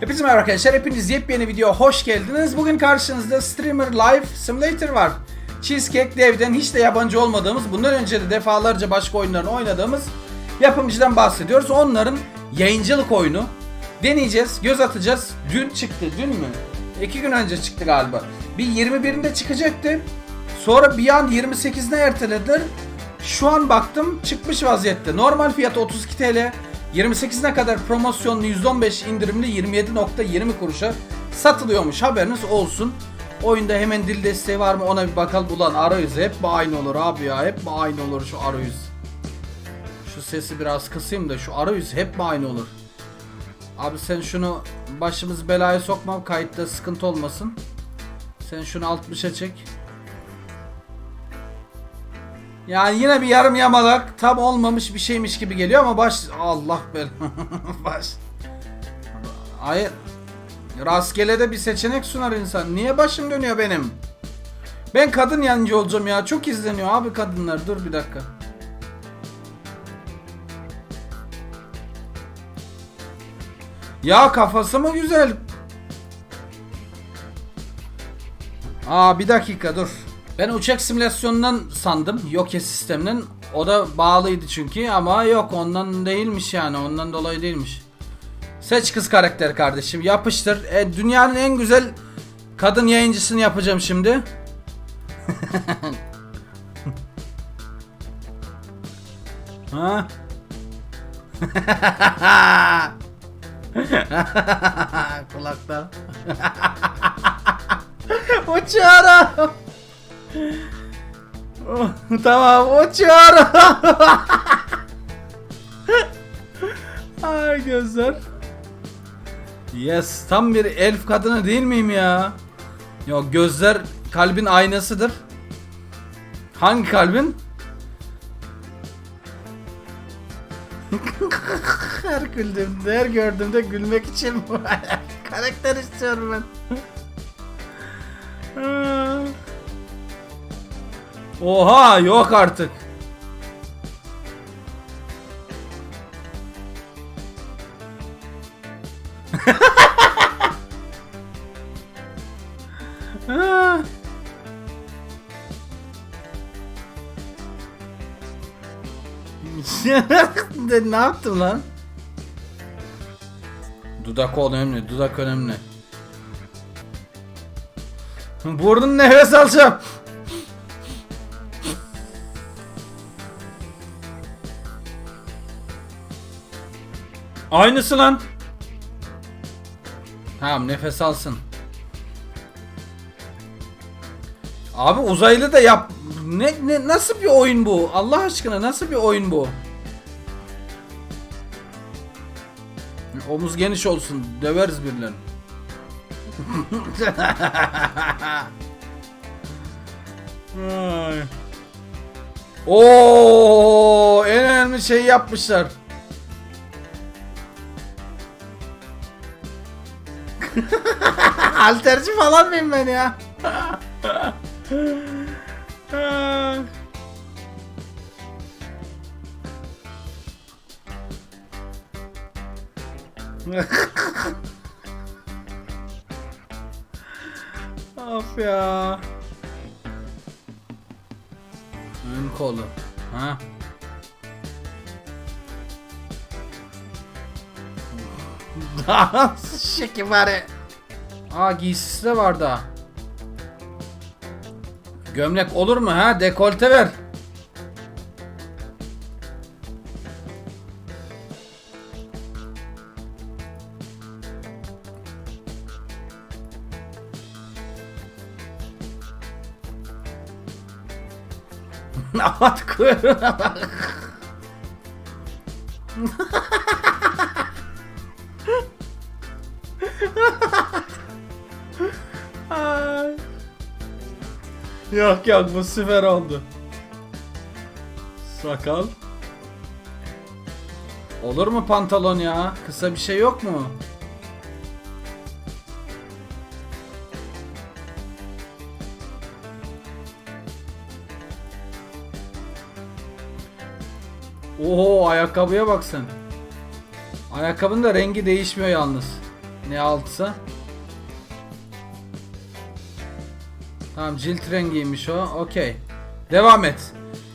Hepinize merhaba arkadaşlar. Hepiniz yepyeni video hoş geldiniz. Bugün karşınızda Streamer Live Simulator var. Cheesecake Dev'den hiç de yabancı olmadığımız, bundan önce de defalarca başka oyunlarını oynadığımız yapımcıdan bahsediyoruz. Onların yayıncılık oyunu. Deneyeceğiz, göz atacağız. Dün çıktı, dün mü? İki gün önce çıktı galiba. Bir 21'inde çıkacaktı. Sonra bir an 28'ine ertelediler. Şu an baktım çıkmış vaziyette. Normal fiyatı 32 TL. 28'ine kadar promosyonlu %15 indirimli 27.20 kuruşa satılıyormuş. Haberiniz olsun. Oyunda hemen dil desteği var mı ona bir bakalım. Ulan arayüz hep mi aynı olur abi ya. Hep mi aynı olur şu arayüz. Şu sesi biraz kısayım da şu arayüz hep mi aynı olur. Abi sen şunu başımız belaya sokmam kayıtta sıkıntı olmasın. Sen şunu 60'a çek. Yani yine bir yarım yamalak tam olmamış bir şeymiş gibi geliyor ama baş Allah bel baş. Hayır. Rastgele de bir seçenek sunar insan. Niye başım dönüyor benim? Ben kadın yancı olacağım ya. Çok izleniyor abi kadınlar. Dur bir dakika. Ya kafası mı güzel? Aa bir dakika dur. Ben uçak simülasyonundan sandım. Yoke sisteminin. O da bağlıydı çünkü ama yok ondan değilmiş yani. Ondan dolayı değilmiş. Seç kız karakter kardeşim. Yapıştır. E, dünyanın en güzel kadın yayıncısını yapacağım şimdi. ha? Kulakta. Uçuyorum. Tamam uçuyorum. Ay gözler. Yes tam bir elf kadını değil miyim ya? Ya gözler kalbin aynasıdır. Hangi kalbin? her güldüğümde, her gördüğümde gülmek için bu karakter istiyorum ben. Oha yok artık. Ne yaptın lan? Dudak önemli, dudak önemli. Burnun nefes alacağım. Aynısı lan. Tamam nefes alsın. Abi uzaylı da yap. Ne, ne nasıl bir oyun bu? Allah aşkına nasıl bir oyun bu? Omuz geniş olsun. Döveriz birilerini. Oo, en önemli şey yapmışlar. Alterci falan mıyım ben ya? of ya. Ön kolu. Ha? Şeki bari. Aa giysisi de var daha. Gömlek olur mu ha? Dekolte ver. At kuyruğuna Yok yok bu süper oldu. Sakal. Olur mu pantolon ya? Kısa bir şey yok mu? Oho ayakkabıya bak sen. Ayakkabının da rengi değişmiyor yalnız. Ne altısı? Tamam cilt rengiymiş o. Okey. Devam et.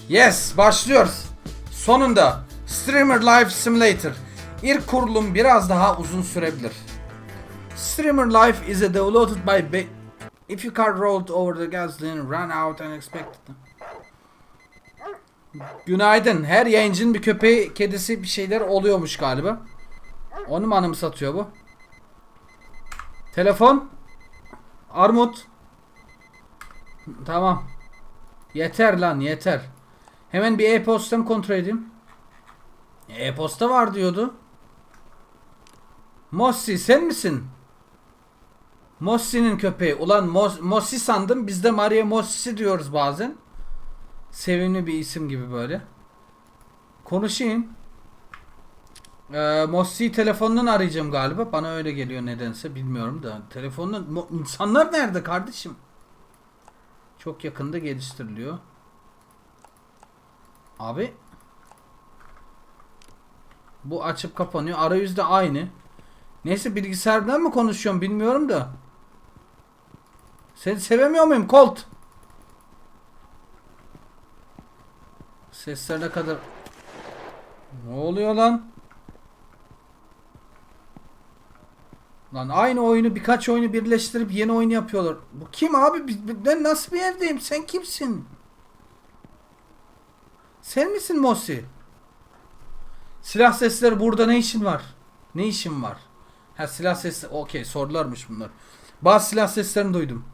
Yes başlıyoruz. Sonunda Streamer Live Simulator. İlk kurulum biraz daha uzun sürebilir. Streamer Life is a developed by Be If you car rolled over the gasoline, run out unexpected. Günaydın. Her yayıncının bir köpeği, kedisi bir şeyler oluyormuş galiba. Onu mu anımsatıyor bu? Telefon. Armut. Tamam. Yeter lan yeter. Hemen bir e-postam kontrol edeyim. E-posta var diyordu. Mossi sen misin? Mossi'nin köpeği. Ulan Mos Mossi sandım. Biz de Maria Mossi diyoruz bazen. Sevimli bir isim gibi böyle. Konuşayım. Ee, Mossi'yi telefonundan arayacağım galiba. Bana öyle geliyor nedense bilmiyorum da. Telefonun Mo- insanlar nerede kardeşim? Çok yakında geliştiriliyor. Abi bu açıp kapanıyor. Arayüz de aynı. Neyse bilgisayardan mı konuşuyorum bilmiyorum da. Seni sevemiyor muyum Colt? Sesler ne kadar... Ne oluyor lan? Lan aynı oyunu birkaç oyunu birleştirip yeni oyun yapıyorlar. Bu kim abi? Ben nasıl bir evdeyim? Sen kimsin? Sen misin Mosi? Silah sesleri burada ne işin var? Ne işin var? Ha silah sesi okey sorularmış bunlar. Bazı silah seslerini duydum.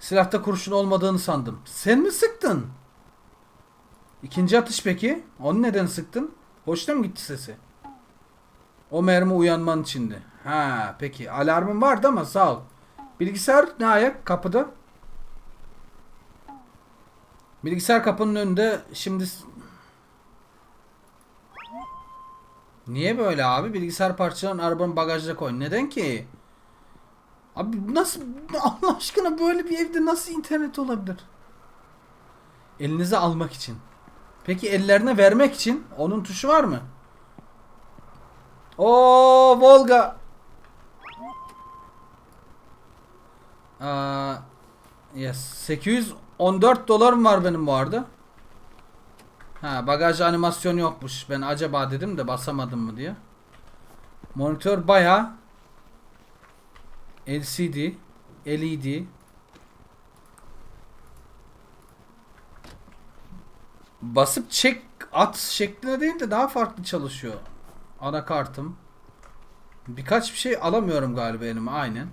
Silahta kurşun olmadığını sandım. Sen mi sıktın? İkinci atış peki? Onu neden sıktın? Hoşuna mı gitti sesi? O mermi uyanman içindi. Ha peki alarmın vardı ama sağ ol. Bilgisayar ne ayak kapıda? Bilgisayar kapının önünde şimdi Niye böyle abi? Bilgisayar parçalarını arabanın bagajına koy. Neden ki? Abi nasıl Allah aşkına böyle bir evde nasıl internet olabilir? Elinize almak için. Peki ellerine vermek için onun tuşu var mı? O Volga. Aa, yes. 814 dolarım var benim bu arada. Ha bagaj animasyonu yokmuş. Ben acaba dedim de basamadım mı diye. Monitör baya LCD, LED. Basıp çek at şeklinde değil de daha farklı çalışıyor. Anakartım. Birkaç bir şey alamıyorum galiba elime aynen.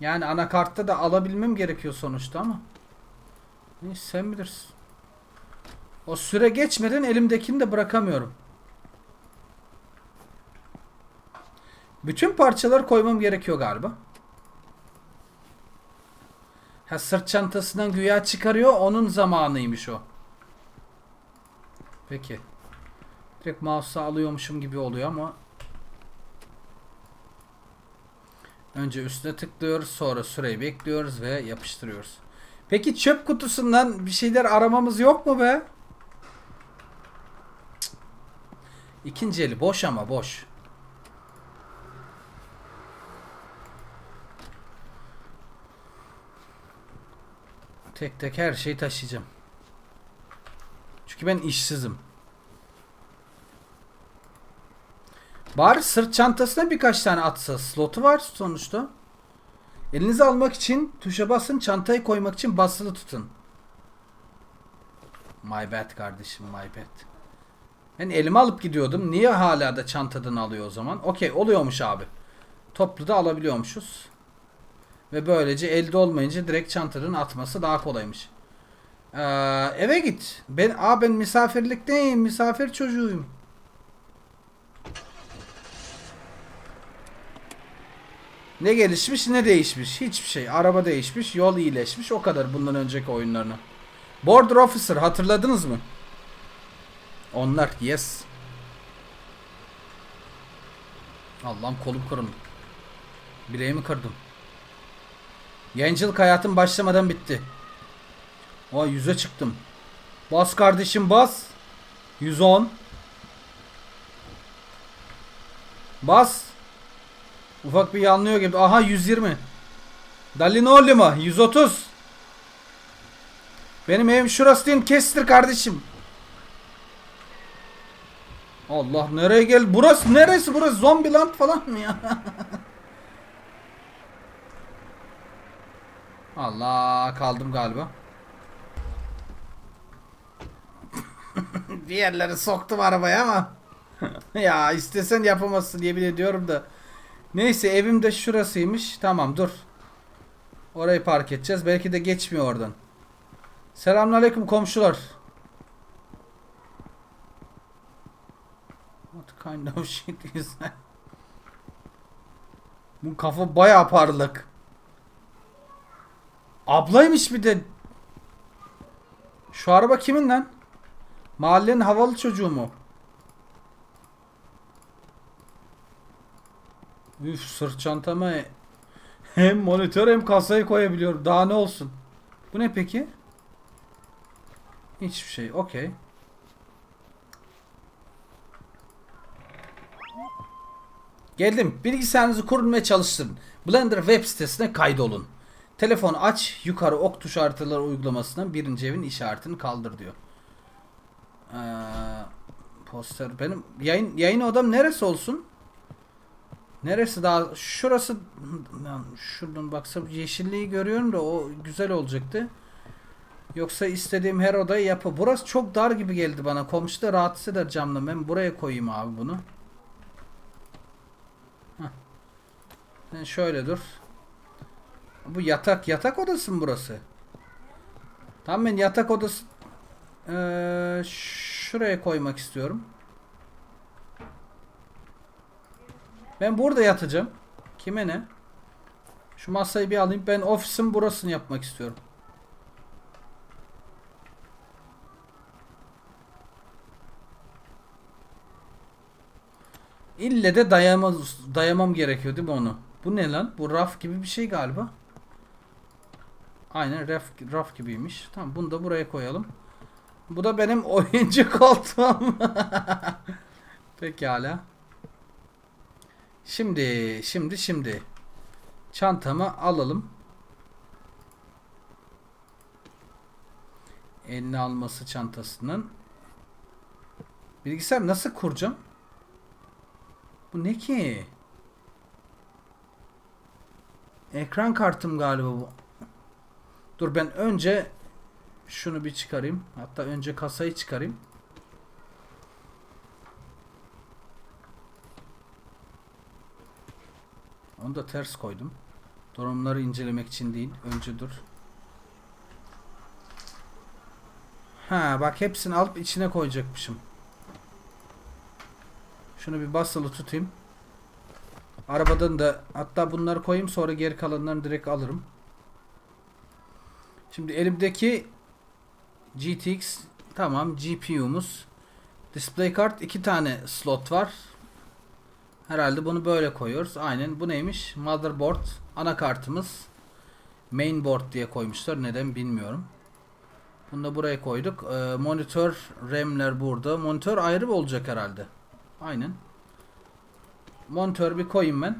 Yani anakartta da alabilmem gerekiyor sonuçta ama. Neyse sen bilirsin. O süre geçmeden elimdekini de bırakamıyorum. Bütün parçaları koymam gerekiyor galiba. Ha sırt çantasından güya çıkarıyor. Onun zamanıymış o. Peki. Direkt mouse'a alıyormuşum gibi oluyor ama. Önce üstüne tıklıyoruz. Sonra süreyi bekliyoruz ve yapıştırıyoruz. Peki çöp kutusundan bir şeyler aramamız yok mu be? Cık. İkinci eli boş ama boş. Tek tek her şeyi taşıyacağım. Çünkü ben işsizim. Bari sırt çantasına birkaç tane atsa. Slotu var sonuçta. Elinize almak için tuşa basın. Çantayı koymak için basılı tutun. My bad kardeşim my bad. Ben elime alıp gidiyordum. Niye hala da çantadan alıyor o zaman? Okey oluyormuş abi. Toplu da alabiliyormuşuz. Ve böylece elde olmayınca direkt çantadan atması daha kolaymış. Ee, eve git. Ben, aa ben misafirlikteyim. Misafir çocuğuyum. Ne gelişmiş ne değişmiş. Hiçbir şey. Araba değişmiş. Yol iyileşmiş. O kadar bundan önceki oyunlarına. Border Officer hatırladınız mı? Onlar yes. Allah'ım kolum kırıldı. Bileğimi kırdım. Yayıncılık hayatım başlamadan bitti. O yüze çıktım. Bas kardeşim bas. 110. Bas. Ufak bir yanlıyor gibi. Aha 120. Dali ne oldu mu? 130. Benim evim şurası değil kestir kardeşim. Allah nereye gel? Burası neresi? Burası Zombiland falan mı ya? Allah kaldım galiba. bir yerlere soktum arabaya ama. ya istesen yapamazsın yemin ediyorum da. Neyse evim de şurasıymış. Tamam dur. Orayı park edeceğiz. Belki de geçmiyor oradan. Selamünaleyküm komşular. What kind of shit is that? Bu kafa bayağı parlak. Ablaymış bir de. Şu araba kimin lan? Mahallenin havalı çocuğu mu? Üf sırt çantama hem monitör hem kasayı koyabiliyorum. Daha ne olsun? Bu ne peki? Hiçbir şey. Okey. Geldim. Bilgisayarınızı kurun ve çalıştırın. Blender web sitesine kaydolun. Telefon aç, yukarı ok tuş haritaları uygulamasından birinci evin işaretini kaldır diyor. Ee, poster benim yayın yayın odam neresi olsun? Neresi daha şurası şuradan baksam yeşilliği görüyorum da o güzel olacaktı. Yoksa istediğim her odayı yapı. Burası çok dar gibi geldi bana. Komşu da rahatsız eder camla. Ben buraya koyayım abi bunu. Heh. Sen şöyle dur. Bu yatak yatak odası mı burası? Tamam ben yatak odası ee, şuraya koymak istiyorum. Ben burada yatacağım. Kime ne? Şu masayı bir alayım. Ben ofisin burasını yapmak istiyorum. İlle de dayamaz, dayamam gerekiyor değil mi onu? Bu ne lan? Bu raf gibi bir şey galiba. Aynen raf, raf gibiymiş. Tamam bunu da buraya koyalım. Bu da benim oyuncu koltuğum. Pekala. Şimdi, şimdi, şimdi. Çantamı alalım. Eline alması çantasının. Bilgisayar nasıl kuracağım? Bu ne ki? Ekran kartım galiba bu. Dur ben önce şunu bir çıkarayım. Hatta önce kasayı çıkarayım. Onu da ters koydum. Durumları incelemek için değil. Önce dur. Ha bak hepsini alıp içine koyacakmışım. Şunu bir basılı tutayım. Arabadan da hatta bunları koyayım sonra geri kalanlarını direkt alırım. Şimdi elimdeki GTX tamam GPU'muz display kart iki tane slot var. Herhalde bunu böyle koyuyoruz. Aynen bu neymiş? Motherboard anakartımız. Mainboard diye koymuşlar. Neden bilmiyorum. Bunu da buraya koyduk. Ee, monitör RAM'ler burada. Monitör ayrı mı olacak herhalde? Aynen. Monitör bir koyayım ben.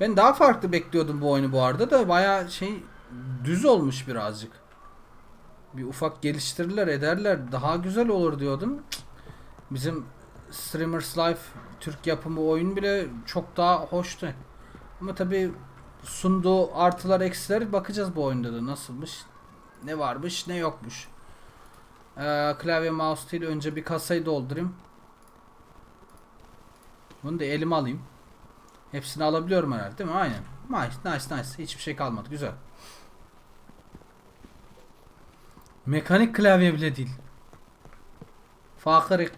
Ben daha farklı bekliyordum bu oyunu bu arada da baya şey düz olmuş birazcık. Bir ufak geliştirirler ederler daha güzel olur diyordum. Bizim Streamers Life Türk yapımı oyun bile çok daha hoştu. Ama tabi sunduğu artılar eksiler bakacağız bu oyunda da nasılmış. Ne varmış ne yokmuş. Ee, klavye mouse değil önce bir kasayı doldurayım. Bunu da elime alayım. Hepsini alabiliyorum herhalde değil mi? Aynen. Nice nice nice. Hiçbir şey kalmadı. Güzel. Mekanik klavye bile değil. Fakir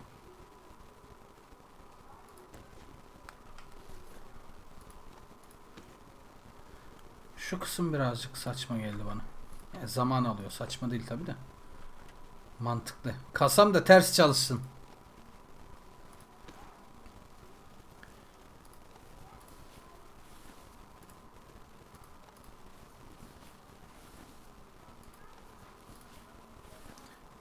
Şu kısım birazcık saçma geldi bana. Yani zaman alıyor. Saçma değil tabi de. Mantıklı. Kasam da ters çalışsın.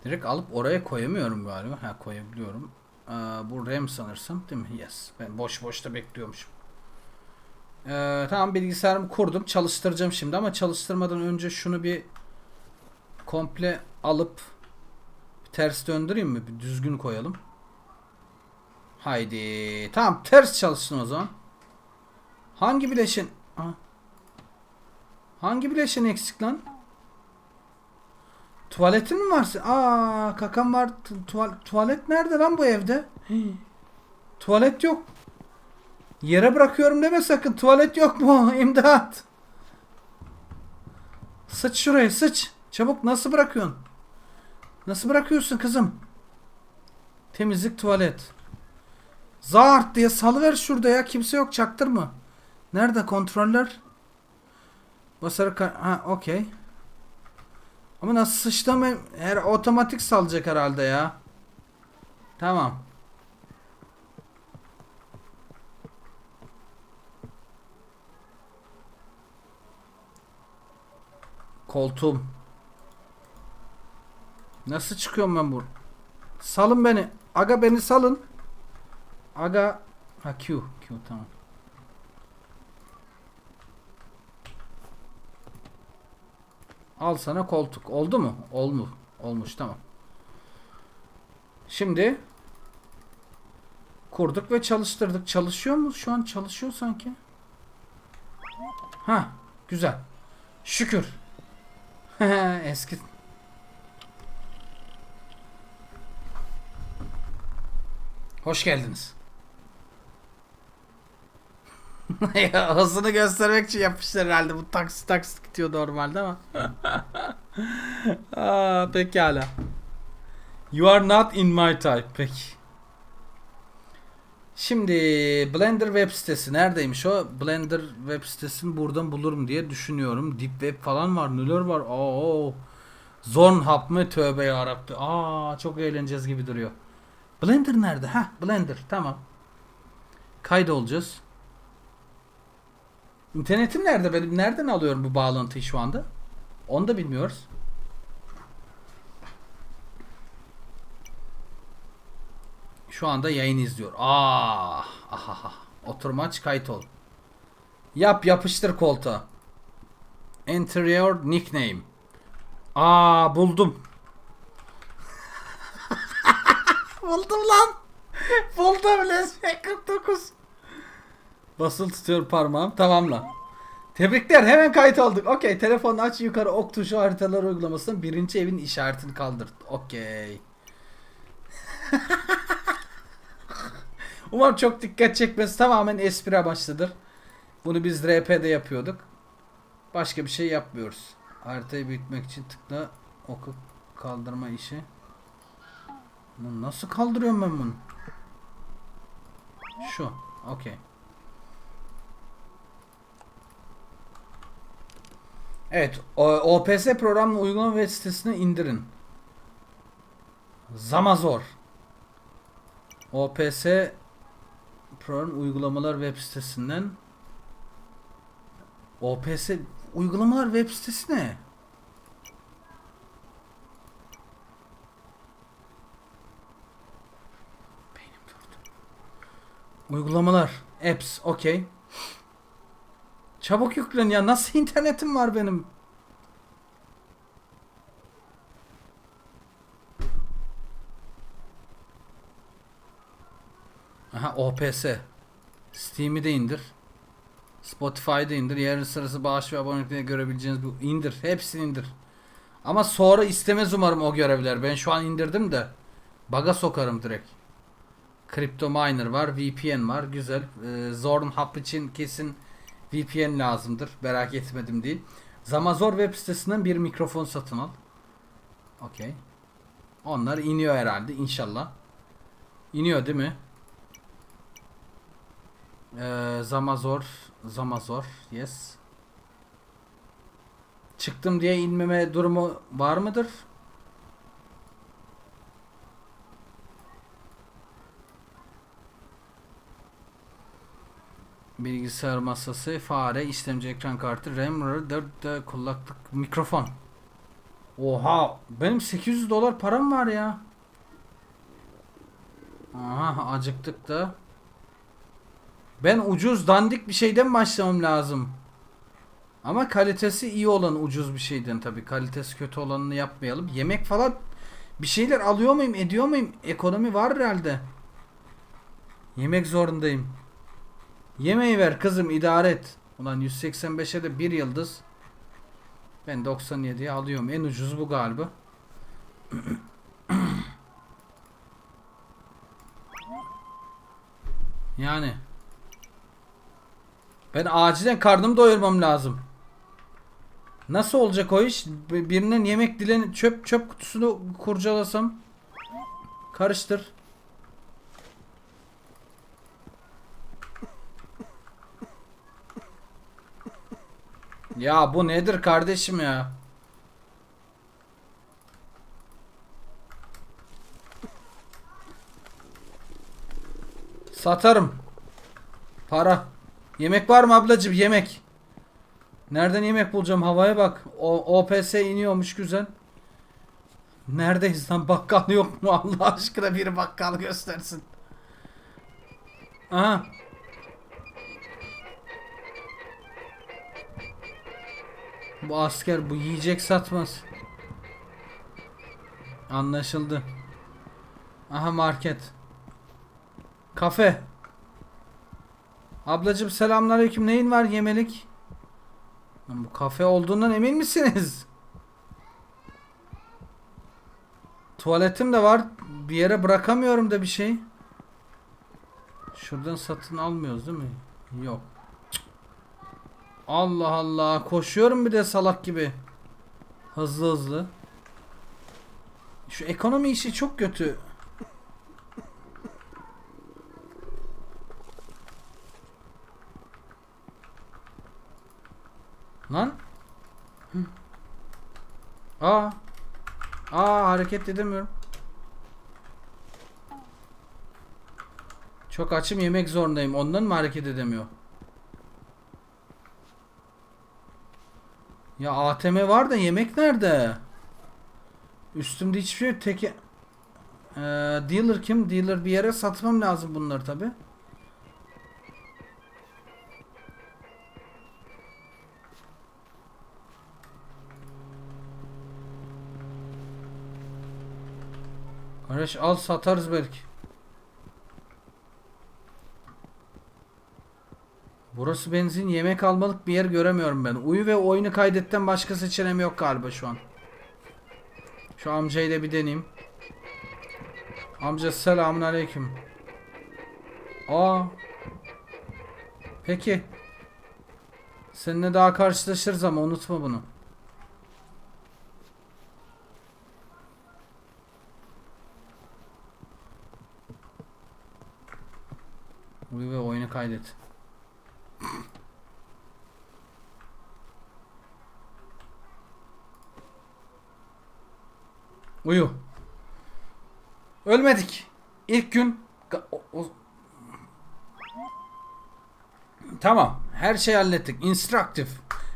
Direkt alıp oraya koyamıyorum galiba. Ha koyabiliyorum. Ee, bu RAM sanırsam değil mi? Yes. Ben boş boşta bekliyormuşum. Ee, tamam bilgisayarımı kurdum. Çalıştıracağım şimdi ama çalıştırmadan önce şunu bir komple alıp ters döndüreyim mi? Bir düzgün koyalım. Haydi. Tamam ters çalışsın o zaman. Hangi bileşin? Aha. Hangi bileşin eksik lan? Tuvaletin mi var? Aa, kakam var. Tu- tuval- tuvalet nerede lan bu evde? Tuvalet yok. Yere bırakıyorum deme sakın. Tuvalet yok mu? İmdat. Sıç şuraya sıç. Çabuk nasıl bırakıyorsun? Nasıl bırakıyorsun kızım? Temizlik tuvalet. Zart diye salıver şurada ya. Kimse yok çaktırma. Nerede kontroller? Basarak ha okey. Ama nasıl sıçtım her otomatik salacak herhalde ya. Tamam. Koltuğum. Nasıl çıkıyorum ben bu? Salın beni. Aga beni salın. Aga ha Q. Q tamam. Al sana koltuk. Oldu mu? Olmu. Olmuş tamam. Şimdi kurduk ve çalıştırdık. Çalışıyor mu? Şu an çalışıyor sanki. Ha, güzel. Şükür. Eski Hoş geldiniz. ya hızını göstermek için yapmışlar herhalde. Bu taksi taksi gidiyor normalde ama. Aa, pekala. You are not in my type. Peki. Şimdi Blender web sitesi neredeymiş o? Blender web sitesini buradan bulurum diye düşünüyorum. Deep web falan var. Neler var? Oo. Zornhub mı? Tövbe yarabbi. Aa çok eğleneceğiz gibi duruyor. Blender nerede? Ha Blender tamam. Kaydolacağız. İnternetim nerede benim? Nereden alıyorum bu bağlantıyı şu anda? Onu da bilmiyoruz. Şu anda yayın izliyor. Ah, ah, ah. Oturma aç kayıt ol. Yap yapıştır koltuğa. Enter your nickname. Aa buldum. buldum lan. buldum lan. 49. Basılı tutuyor parmağım. Tamam lan. Tebrikler hemen kayıt olduk. Okey telefonu aç yukarı ok tuşu haritalar uygulamasının birinci evin işaretini kaldır. Okey. Umarım çok dikkat çekmez. Tamamen espri amaçlıdır. Bunu biz RP'de yapıyorduk. Başka bir şey yapmıyoruz. Haritayı büyütmek için tıkla oku kaldırma işi. Lan Nasıl kaldırıyorum ben bunu? Şu. Okey. Evet. OPS programlı uygulama web sitesine indirin. Zamazor. OPS program uygulamalar web sitesinden OPS uygulamalar web sitesi ne? Uygulamalar, apps, okey. Çabuk yüklen ya. Nasıl internetim var benim? Aha OPS. Steam'i de indir. Spotify'da indir. Yarın sırası bağış ve abonelikleri görebileceğiniz bu indir. Hepsini indir. Ama sonra istemez umarım o görevler. Ben şu an indirdim de baga sokarım direkt. Crypto miner var, VPN var. Güzel. Ee, Zorn Hub için kesin VPN lazımdır. Merak etmedim değil. Zamazor web sitesinden bir mikrofon satın al. Okey. Onlar iniyor herhalde inşallah. İniyor değil mi? Ee, Zamazor Zamazor yes. Çıktım diye inmeme durumu var mıdır? Bilgisayar masası, fare, işlemci ekran kartı, RAM, 4 kulaklık, mikrofon. Oha, benim 800 dolar param var ya. Aha acıktık da. Ben ucuz dandik bir şeyden başlamam lazım. Ama kalitesi iyi olan ucuz bir şeyden tabii. Kalitesi kötü olanını yapmayalım. Yemek falan bir şeyler alıyor muyum, ediyor muyum? Ekonomi var herhalde. Yemek zorundayım. Yemeği ver kızım idare et. Ulan 185'e de bir yıldız. Ben 97'ye alıyorum. En ucuz bu galiba. Yani. Ben acilen karnımı doyurmam lazım. Nasıl olacak o iş? Bir- Birinin yemek dilen çöp çöp kutusunu kurcalasam. Karıştır. Ya bu nedir kardeşim ya? Satarım. Para. Yemek var mı ablacığım? Yemek. Nereden yemek bulacağım? Havaya bak. O OPS iniyormuş güzel. Neredeyiz lan? Bakkal yok mu? Allah aşkına biri bakkal göstersin. Aha. Bu asker bu yiyecek satmaz. Anlaşıldı. Aha market. Kafe. Ablacım selamünaleyküm. Neyin var yemelik? Lan bu kafe olduğundan emin misiniz? Tuvaletim de var. Bir yere bırakamıyorum da bir şey. Şuradan satın almıyoruz değil mi? Yok. Allah Allah. Koşuyorum bir de salak gibi. Hızlı hızlı. Şu ekonomi işi çok kötü. Lan. Aa. Aa hareket edemiyorum. Çok açım yemek zorundayım. Ondan mı hareket edemiyor? Ya ATM var da yemek nerede? Üstümde hiçbir şey yok. Teke... Ee, dealer kim? Dealer bir yere satmam lazım bunları tabi. Kardeş al satarız belki. Burası benzin yemek almalık bir yer göremiyorum ben. Uyu ve oyunu kaydetten başka seçeneğim yok galiba şu an. Şu amcayı da bir deneyeyim. Amca selamun aleyküm. Aa. Peki. Seninle daha karşılaşırız ama unutma bunu. Uyu ve oyunu kaydet. Uyu. Ölmedik. İlk gün o- o- Tamam. Her şeyi hallettik. Instructive.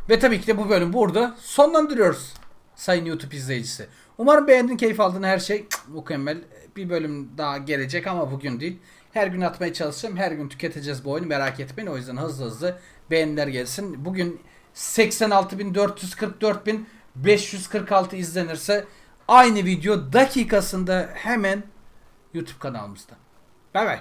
Ve tabii ki de bu bölüm burada sonlandırıyoruz. Sayın YouTube izleyicisi. Umarım beğendin, keyif aldın her şey mükemmel. Bir bölüm daha gelecek ama bugün değil. Her gün atmaya çalışacağım. Her gün tüketeceğiz bu oyunu merak etmeyin. O yüzden hızlı hızlı beğeniler gelsin. Bugün 86.444.546 izlenirse aynı video dakikasında hemen YouTube kanalımızda. Bay bay.